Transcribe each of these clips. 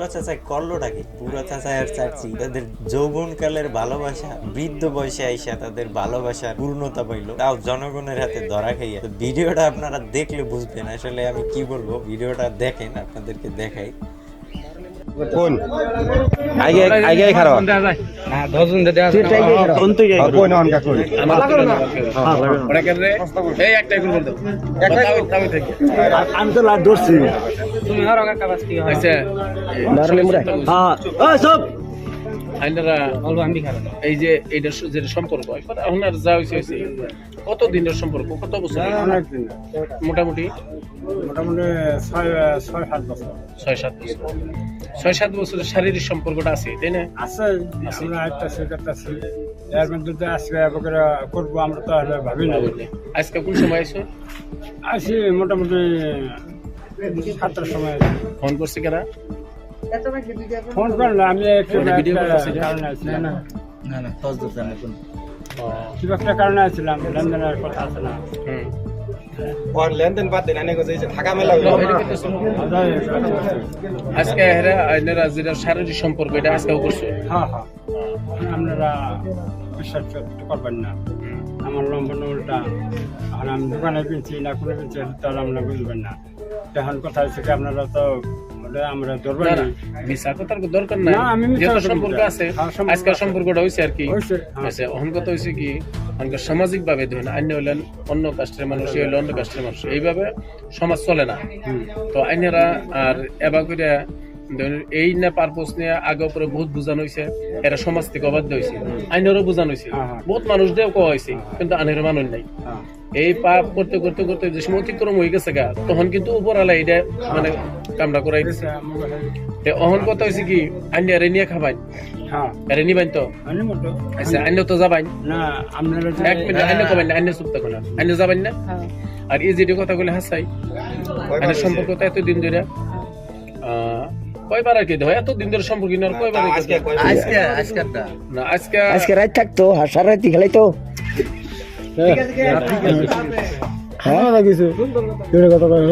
বুড়া চাচা করলোটা কি? বুড়া চাচা আর চাচি, তাদের যৌবনকালের ভালোবাসা, বৃদ্ধ বয়সে আইসা তাদের ভালোবাসার পূর্ণতা পাইলো। তাও জনগণের হাতে ধরা খাইয়া। ভিডিওটা আপনারা দেখলে বুঝবেন আসলে আমি কি বলব। ভিডিওটা দেখেন, আপনাদেরকে দেখাই। কোন? আগে আগে খারাপ। কোন অনকা কোন আমি তো লাট ধরছি হ্যাঁ। সব। আইনারা এই যে যেটা সম্পর্ক যা হয়েছে হয়েছে কত দিনের সম্পর্ক কত বছর মোটামুটি? মোটামুটি ছয় সাত বছর। ছয় সাত বছর। ছয় সাত বছরের শারীরিক সম্পর্কটা আছে তাই না? আছে আমরা একটা করতেছি এর মধ্যে তো আজকে করব আমরা তো আসলে ভাবি না আজকে কোন সময় আছে আসি মোটামুটি সাতটার সময় ফোন করছে কেনা ফোন আমি একটু ভিডিও না? একটা কারণে আছিলাম লেনদেনের কথা আছে না। হুম। মেলা আজকে হেরা আইনারা যেটা শারীরিক সম্পর্ক এটা আজকেও করছে হ্যাঁ হ্যাঁ। আপনারা বিশ্বাস করতে পারবেন না। আমার লম্বা নোলটা এখন আমি দোকানে কিনছি না কোনো কিনছি তাহলে আপনারা বুঝবেন না। এখন কথা হচ্ছে কি আপনারা তো আমরা কথার দরকার নাই। আমি সম্পর্ক আছে হ্যাঁ, আছে। সম্পর্কটা হইছে আর কি। হ্যাঁ। আচ্ছা কথা হয়েছে কি অনেক সামাজিক ভাবে ধরেন আইনে হলেন অন্য কাস্টের মানুষ অন্য কাস্টের মানুষ। এইভাবে সমাজ চলে না। তো আইনেরা আর এবার করে এই না পারপোজ নিয়ে আগে পরে বহুত বোঝানো হয়েছে এরা সমাজ থেকে অবাধ্য হয়েছে আইনেরও বোঝানো হয়েছে হ্যাঁ, হ্যাঁ। বহুত মানুষ দিয়েও কোয়া হয়েছে কিন্তু আইনের মানুষ নাই। হ্যাঁ। এই পাপ করতে করতে করতে যে সময় অতিক্রম হয়ে গেছে গা তখন কিন্তু উপরালা এটা মানে কামটা করাই দিছে। আমাকে- তে অহন কথা হয়েছে কি আইনে আরে নিয়ে খাবাই হ্যাঁ। আরে নিবাইন তো? আচ্ছা আইনে তো যাবাইন? না আপনারা যে- এক মিনিট আইনে কবেন না আইনে চুপ থাকুন না। আইনে যাবেন না? আর এই যেটি কথা বলে হাসাই। আইনের সম্পর্ক তো এতদিন ধরে কয়বার আর কি হয়? এতদিন ধরে সম্পর্ক না আর কয়বার আর আজকে দেয়? আজকে না আজকে আজকে রাত থাকতো হাসার রাত খেলাই তো হ্যাঁ কিছু। কেউ কথা বলে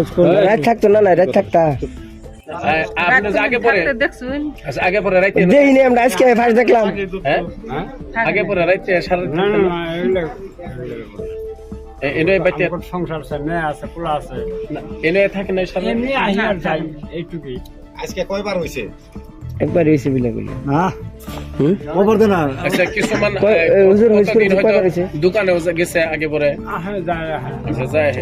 রাত থাকতো না না রাত থাকতা। আহ, আপনি যে আগে পরে আচ্ছা আগে পরে রাইতে দেখিনি আমরা আজকে ফার্স্ট দেখলাম। হ্যাঁ? আগে পরে রাইতে সারা না না না এনে বাইতে সংসার আছে মেয়ে আছে পোলা আছে। এনে থাকে না সারা এমনি আহি আর যাই এইটুকুই। আজকে কয়বার হইছে? একবার এসে বিলা করলি হ্যাঁ খবর আচ্ছা কিছুমান হুজুর কয়বার হয়তো দোকানে গেছে আগে পরে? যায় আচ্ছা যায়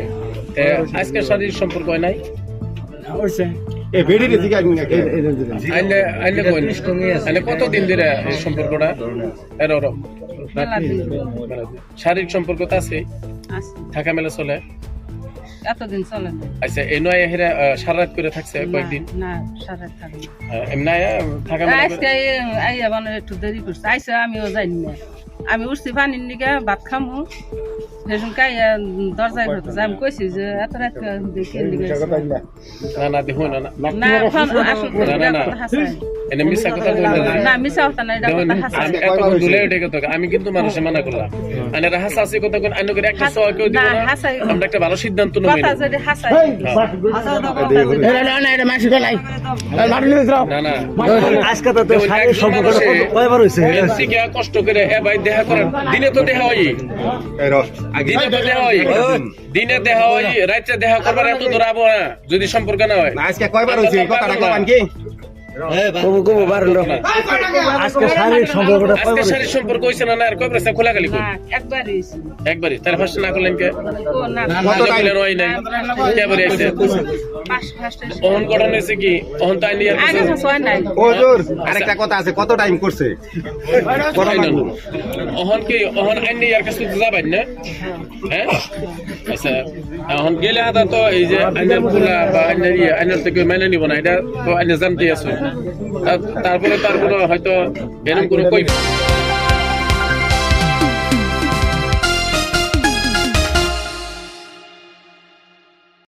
তে আজকে শারীরিক সম্পর্ক হয় নাই? হইছে। এ বেডি রে আইনে কতদিন ধরে এই সম্পর্কটা? এর শারীরিক সম্পর্ক তো আছে। থাকা মেলা চলে। এতদিন চলে আচ্ছা এই নয় হেরা সারা রাত করে থাকছে কয়েকদিন? না সারা থাকি আহ, এমনি থাকা করে- আজকে আইয়া মানে একটু দেরি করছে। আইসা আমিও জানি না। আমি উঠছি পানির নিকে ভাত খামু। সেসম কাইয়া দরজায় ঘরতে যাই। আমি কইছি যে এত রাত দেখে না না দেখুন না না না না, না, এনে মিশা কথা বলতে না মিশা কথা না এটা কথা হাসাই এত দূরে উঠে আমি কিন্তু মানুষে মানা করলাম। আনে হাসা হাসি কথা কোন করে একটা সহ কেউ দিব না, না। আমরা একটা ভালো সিদ্ধান্ত নেব। কথা যদি হাসাই। না না আজকে তো দেখুন, একজন কয়বার হইছে? এমসি কে কষ্ট করে হ্যাঁ ভাই দেখা করেন। দিনে তো দেখা হয় এই রস। দিনে তো দেখা হয় দিনে দেখা হয় রাতে দেখা করবার এত দূরাবো না। যদি সম্পর্ক না হয়। আজকে কয়বার হইছে? কথাটা কবান কি? কবু কবু বারলো আজকে শারীরিক সম্পর্কটা আজকে শারীর সম্পর্ক হইছে না না আর কয় খোলা খালি কই একবারই একবারই তার ফার্স্ট না করলেন কে না কত টাইম? বলেন নাই কে বলে আইছে অহন গঠন হয়েছে কি অহন তাই নিয়ে আগে ছয় নাই ও জোর আরেকটা কথা আছে কত টাইম করছে অহন কি অহন আইন নিয়ে আর কাছে তো যাবেন না হ্যাঁ আচ্ছা অহন গেলে হাতা তো এই যে আইনের পোলা বা আইনের ইয়ে আইনের থেকে মেনে নিব না এটা তো আইনে জানতে আছে তারপরে তারপরে হয়তো এরকম কোনো